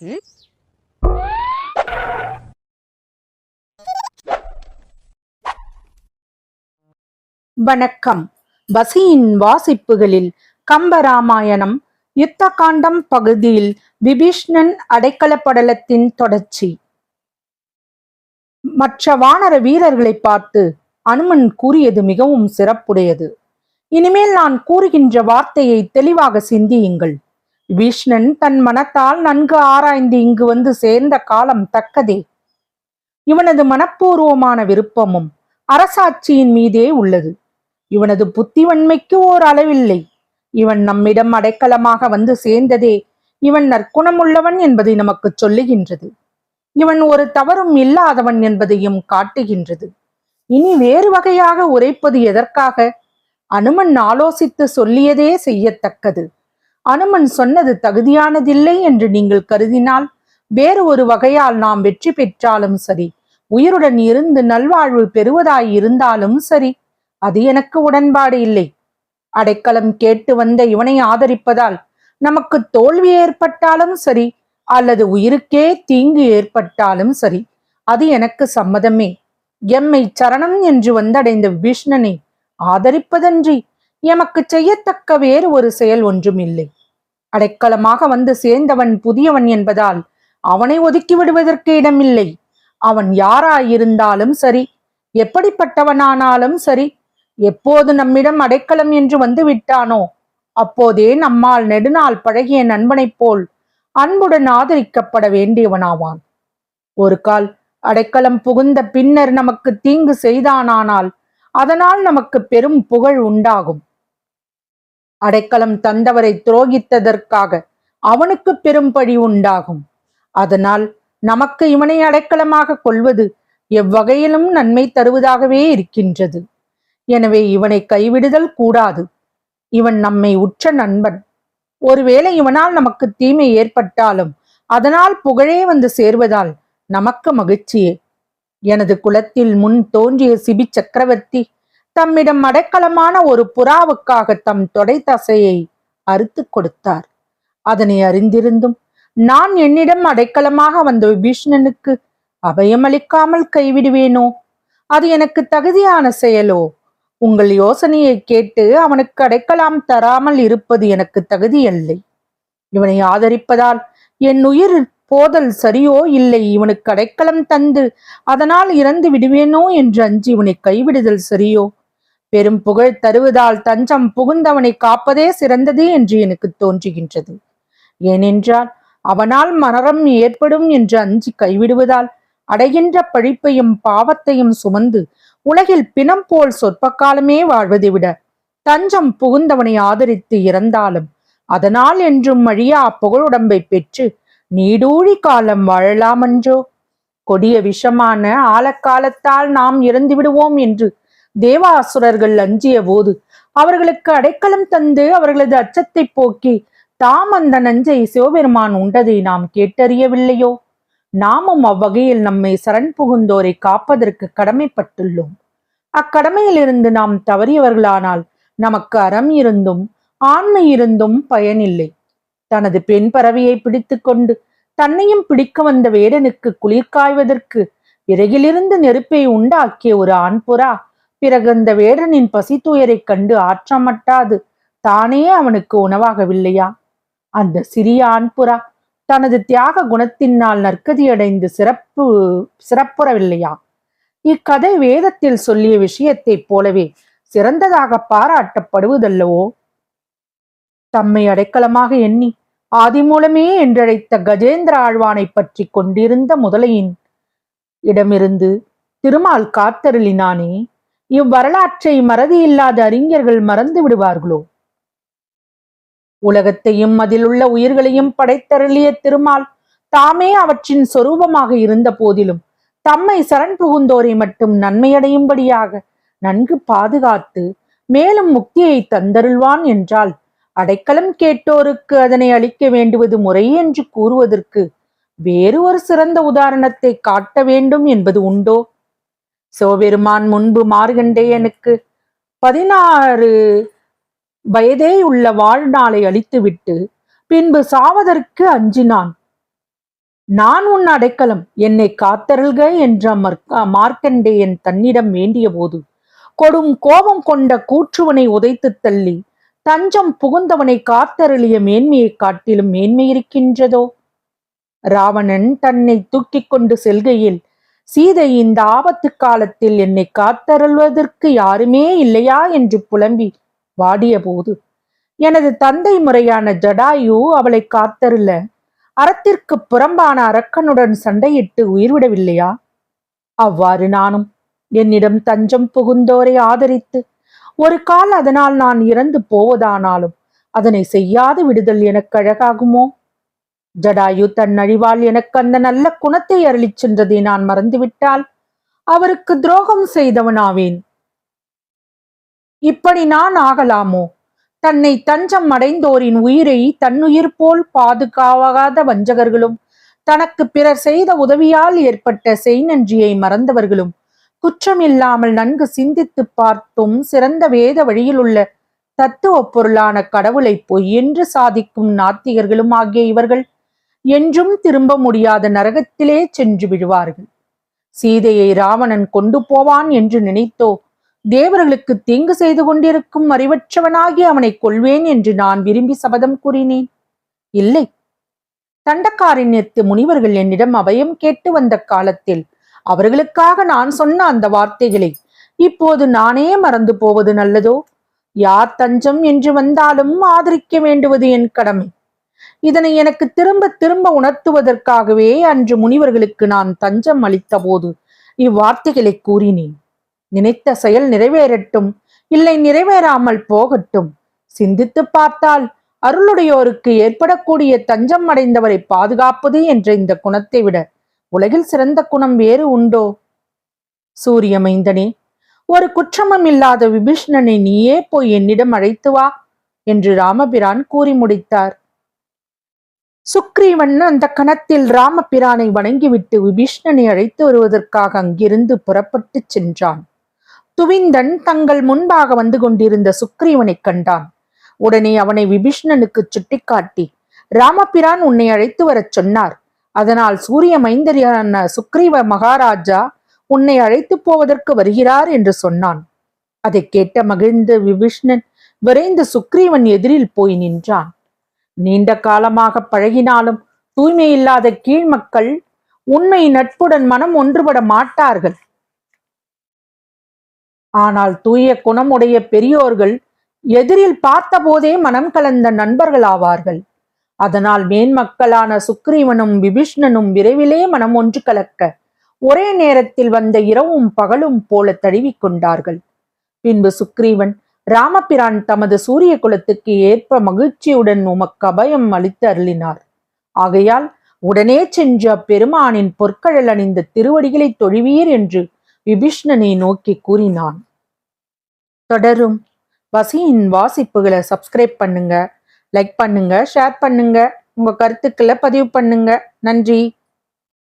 ம்? வணக்கம். பசியின் வாசிப்புகளில் கம்பராமாயணம் யுத்த காண்டம் பகுதியில் விபீஷ்ணன் அடைக்கல படலத்தின் தொடர்ச்சி. மற்ற வானர வீரர்களை பார்த்து அனுமன் கூறியது மிகவும் சிறப்புடையது. இனிமேல் நான் கூறுகின்ற வார்த்தையை தெளிவாக சிந்தியுங்கள். விஷ்ணன் தன் மனத்தால் நன்கு ஆராய்ந்து இங்கு வந்து சேர்ந்த காலம் தக்கதே. இவனது மனப்பூர்வமான விருப்பமும் அரசாட்சியின் மீதே உள்ளது. இவனது புத்திவன்மைக்கு ஓர் அளவில்லை இவன் நம்மிடம் அடைக்கலமாக வந்து சேர்ந்ததே இவன் நற்குணமுள்ளவன் என்பதை நமக்கு சொல்லுகின்றது. இவன் ஒரு தவறும் இல்லாதவன் என்பதையும் காட்டுகின்றது. இனி வேறு வகையாக உரைப்பது எதற்காக? அனுமன் ஆலோசித்து சொல்லியதே செய்யத்தக்கது. அனுமன் சொன்னது தகுதியானதில்லை என்று நீங்கள் கருதினால் வேறு ஒரு வகையால் நாம் வெற்றி பெற்றாலும் சரி உயிருடன் இருந்து நல்வாழ்வு பெறுவதாய் இருந்தாலும் சரி அது எனக்கு உடன்பாடு இல்லை. அடைக்கலம் கேட்டு வந்த இவனை ஆதரிப்பதால் நமக்கு தோல்வி ஏற்பட்டாலும் சரி அல்லது உயிருக்கே தீங்கு ஏற்பட்டாலும் சரி அது எனக்கு சம்மதமே. எம்மை சரணம் என்று வந்தடைந்த விபீஷ்ணனை ஆதரிப்பதன்றி எமக்கு செய்யத்தக்க வேறு ஒரு செயல் ஒன்றும் இல்லை அடைக்கலமாக வந்து சேர்ந்தவன் புதியவன் என்பதால் அவனை ஒதுக்கி விடுவதற்கு இடமில்லை. அவன் யாராயிருந்தாலும் சரி எப்படிப்பட்டவனானாலும் சரி எப்போது நம்மிடம் அடைக்கலம் என்று வந்து விட்டானோ அப்போதே நம்மால் நெடுநாள் பழகிய நண்பனைப் போல் அன்புடன் ஆதரிக்கப்பட வேண்டியவனாவான். ஒரு கால் அடைக்கலம் புகுந்த பின்னர் நமக்கு தீங்கு செய்தானானால் அதனால் நமக்கு பெரும் புகழ் உண்டாகும். அடைக்கலம் தந்தவரை துரோகித்ததற்காக அவனுக்கு பெரும் பழி உண்டாகும். அதனால் நமக்கு இவனை அடைக்கலமாக கொள்வது எவ்வகையிலும் நன்மை தருவதாகவே இருக்கின்றது. எனவே இவனை கைவிடுதல் கூடாது. இவன் நம்மை உற்ற நண்பன். ஒருவேளை இவனால் நமக்கு தீமை ஏற்பட்டாலும் அதனால் புகழே வந்து சேர்வதால் நமக்கு மகிழ்ச்சியே. எனது குலத்தில் முன் தோன்றிய சிபி சக்கரவர்த்தி தம்மிடம் அடைக்கலமான ஒரு புறாவுக்காக தம் தொடை தசையை அறுத்து கொடுத்தார். அதனை அறிந்திருந்தும் நான் என்னிடம் அடைக்கலமாக வந்த விபீஷ்ணனுக்கு அபயமளிக்காமல் கைவிடுவேனோ? அது எனக்கு தகுதியான செயலோ? உங்கள் யோசனையை கேட்டு அவனுக்கு அடைக்கலாம் தராமல் இருப்பது எனக்கு தகுதியல்லை. இவனை ஆதரிப்பதால் என் உயிர் போதல் சரியோ இல்லை. இவனுக்கு அடைக்கலம் தந்து அதனால் இறந்து விடுவேனோ? என்று அஞ்சு இவனை கைவிடுதல் சரியோ? பெரும் புகழ் தருவதால் தஞ்சம் புகுந்தவனை காப்பதே சிறந்தது என்று எனக்கு தோன்றுகின்றது. ஏனென்றால் அவனால் மரணம் ஏற்படும் என்று அஞ்சி கைவிடுவதால் அடைகின்ற பழிப்பையும் பாவத்தையும் சுமந்து உலகில் பிணம் போல் சொற்ப காலமே வாழ்வதை விட தஞ்சம் புகுந்தவனை ஆதரித்து இறந்தாலும் அதனால் என்றும் அழியா புகழுடம்பை பெற்று நீடூழி காலம் வாழலாமன்றோ? கொடிய விஷமான ஆழக்காலத்தால் நாம் இறந்து விடுவோம் என்று தேவாசுரர்கள் அஞ்சிய போது அவர்களுக்கு அடைக்கலம் தந்து அவர்களது அச்சத்தை போக்கி தாம் அந்த நஞ்சை சிவபெருமான் உண்டதை நாம் கேட்டறியவில்லையோ? நாமும் அவ்வகையில் நம்மை சரண் புகுந்தோரை காப்பதற்கு கடமைப்பட்டுள்ளோம். அக்கடமையிலிருந்து நாம் தவறியவர்களானால் நமக்கு அறம் இருந்தும் ஆண்மை இருந்தும் பயனில்லை. தனது பெண் பறவையை பிடித்துக்கொண்டு தன்னையும் பிடிக்க வந்த வேடனுக்கு குளிர் காய்வதற்கு விறகிலிருந்து நெருப்பை உண்டாக்கிய ஒரு ஆண் புறா பிறகு அந்த வேடனின் பசி துயரைக் கண்டு ஆற்றமட்டாது. தானே அவனுக்கு உணவாகவில்லையா? அந்த சிறிய ஆண்புறா தனது தியாக குணத்தினால் நற்கதியடைந்து சிறப்பு சிறப்புறவில்லையா? இக்கதை வேதத்தில் சொல்லிய விஷயத்தைப் போலவே சிறந்ததாக பாராட்டப்படுவதல்லவோ? தம்மை அடைக்கலமாக எண்ணி ஆதிமூலமே என்றழைத்த கஜேந்திர ஆழ்வானை பற்றி கொண்டிருந்த முதலையின் இடமிருந்து திருமால் காத்தருளினானே இவ்வரலாற்றை மறதியில்லாத அறிஞர்கள் மறந்து விடுவார்களோ? உலகத்தையும் அதிலுள்ள உயிர்களையும் படைத்தருளிய திருமால் தாமே அவற்றின் சொரூபமாக இருந்த போதிலும் தம்மை சரண் புகுந்தோரை மட்டும் நன்மையடையும்படியாக நன்கு பாதுகாத்து மேலும் முக்தியை தந்தருள்வான் என்றால் அடைக்கலம் கேட்டோருக்கு அதனை அளிக்க வேண்டுவது முறை என்று கூறுவதற்கு வேறு ஒரு சிறந்த உதாரணத்தை காட்ட வேண்டும் என்பது உண்டோ? சிவபெருமான் முன்பு மார்கண்டேயனுக்கு பதினாறு வயதே உள்ள வாழ்நாளை அழித்துவிட்டு பின்பு சாவதற்கு அஞ்சினான். நான் உன் அடைக்கலம் என்னை காத்தருள்க என்ற மர்க்க- மார்க்கண்டேயன் தன்னிடம் வேண்டியபோது கொடும் கோபம் கொண்ட கூற்றுவனை உதைத்துத் தள்ளி தஞ்சம் புகுந்தவனை காத்தருளிய மேன்மையை காட்டிலும் மேன்மை இருக்கின்றதோ ராவணன் தன்னை தூக்கிக் கொண்டு செல்கையில் சீதை இந்த ஆபத்து காலத்தில் என்னை காத்தருள்வதற்கு யாருமே இல்லையா என்று புலம்பி வாடிய போது எனது தந்தை முறையான ஜடாயு அவளை காத்தருள அறத்திற்கு புறம்பான அரக்கனுடன் சண்டையிட்டு உயிர்விடவில்லையா? அவ்வாறு நானும் என்னிடம் தஞ்சம் புகுந்தோரை ஆதரித்து ஒரு கால் அதனால் நான் இறந்து போவதானாலும் அதனை செய்யாது விடுதல் எனக்கு அழகாகுமோ? ஜடாயு தன் அழிவால் எனக்கு அந்த நல்ல குணத்தை அருளிச் சென்றதை நான் மறந்துவிட்டால் அவருக்கு துரோகம் செய்தவனாவேன். இப்படி நான் ஆகலாமோ? தன்னை தஞ்சம் அடைந்தோரின் உயிரை தன்னுயிர் போல் பாதுகாவாத வஞ்சகர்களும் தனக்கு பிறர் செய்த உதவியால் ஏற்பட்ட செய்நன்றியை மறந்தவர்களும் குற்றமில்லாமல் நன்கு சிந்தித்து பார்த்தும் சிறந்த வேத வழியில் உள்ள தத்துவ பொருளான கடவுளை பொய் என்று சாதிக்கும் நாத்திகர்களும் ஆகிய இவர்கள் என்றும் திரும்ப முடியாத நரகத்திலே சென்று விழுவார்கள். சீதையை ராவணன் கொண்டு போவான் என்று நினைத்தோ தேவர்களுக்கு தீங்கு செய்து கொண்டிருக்கும் அறிவற்றவனாகி அவனை கொல்வேன் என்று நான் விரும்பி சபதம் கூறினேன். இல்லை. தண்டக்காரண்யத்து முனிவர்கள் என்னிடம் அபயம் கேட்டு வந்த காலத்தில் அவர்களுக்காக நான் சொன்ன அந்த வார்த்தைகளை இப்போது நானே மறந்து போவது நல்லதோ? யார் தஞ்சம் என்று வந்தாலும் ஆதரிக்க வேண்டுவது என் கடமை. இதனை எனக்கு திரும்ப திரும்ப உணர்த்துவதற்காகவே அன்று முனிவர்களுக்கு நான் தஞ்சம் அளித்த போது இவ்வார்த்தைகளை கூறினேன். நினைத்த செயல் நிறைவேறட்டும் இல்லை நிறைவேறாமல் போகட்டும். சிந்தித்து பார்த்தால் அருளுடையோருக்கு ஏற்படக்கூடிய தஞ்சம் அடைந்தவரை பாதுகாப்பது என்ற இந்த குணத்தை விட உலகில் சிறந்த குணம் வேறு உண்டோ? சூரியமைந்தனே ஒரு குற்றமும் இல்லாத விபீஷ்ணனை நீயே போய் என்னிடம் அழைத்து வா என்று ராமபிரான் கூறி முடித்தார். சுக்ரீவன் அந்த கணத்தில் ராமபிரானை வணங்கிவிட்டு விபீஷ்ணனை அழைத்து வருவதற்காக அங்கிருந்து புறப்பட்டுச் சென்றான். துவிந்தன் தங்கள் முன்பாக வந்து கொண்டிருந்த சுக்ரீவனைக் கண்டான். உடனே அவனை விபீஷ்ணனுக்கு சுட்டிக்காட்டி ராமபிரான் உன்னை அழைத்து வரச் சொன்னார். அதனால் சூரிய மைந்தரியான சுக்ரீவ மகாராஜா உன்னை அழைத்து போவதற்கு வருகிறார் என்று சொன்னான். அதை கேட்ட மகிழ்ந்த விபீஷ்ணன் விரைந்து சுக்ரீவன் எதிரில் போய் நின்றான். நீண்ட காலமாக பழகினாலும் தூய்மை இல்லாத கீழ்மக்கள் உண்மை நட்புடன் மனம் ஒன்றுபட மாட்டார்கள். ஆனால் தூய குணமுடைய பெரியோர்கள் எதிரில் பார்த்தபோதே மனம் கலந்த நண்பர்கள் ஆவார்கள். அதனால் மேன்மக்களான சுக்ரீவனும் விபீஷ்ணனும் விரைவிலே மனம் ஒன்று கலக்க ஒரே நேரத்தில் வந்த இரவும் பகலும் போல தழுவிக் கொண்டார்கள். பின்பு சுக்ரீவன் ராமபிரான் தமது சூரிய குலத்துக்கு ஏற்ப மகிழ்ச்சியுடன் உமக்கு அபயம் அளித்து அருளினார் ஆகையால் உடனே சென்று அப்பெருமானின் பொற்கழல் அணிந்த திருவடிகளை தொழுவீர் என்று விபீஷ்ணனை நோக்கி கூறினான். தொடரும். வசியின் வாசிப்புகளை சப்ஸ்கிரைப் பண்ணுங்க லைக் பண்ணுங்க ஷேர் பண்ணுங்க உங்க கருத்துக்களை பதிவு பண்ணுங்க. நன்றி.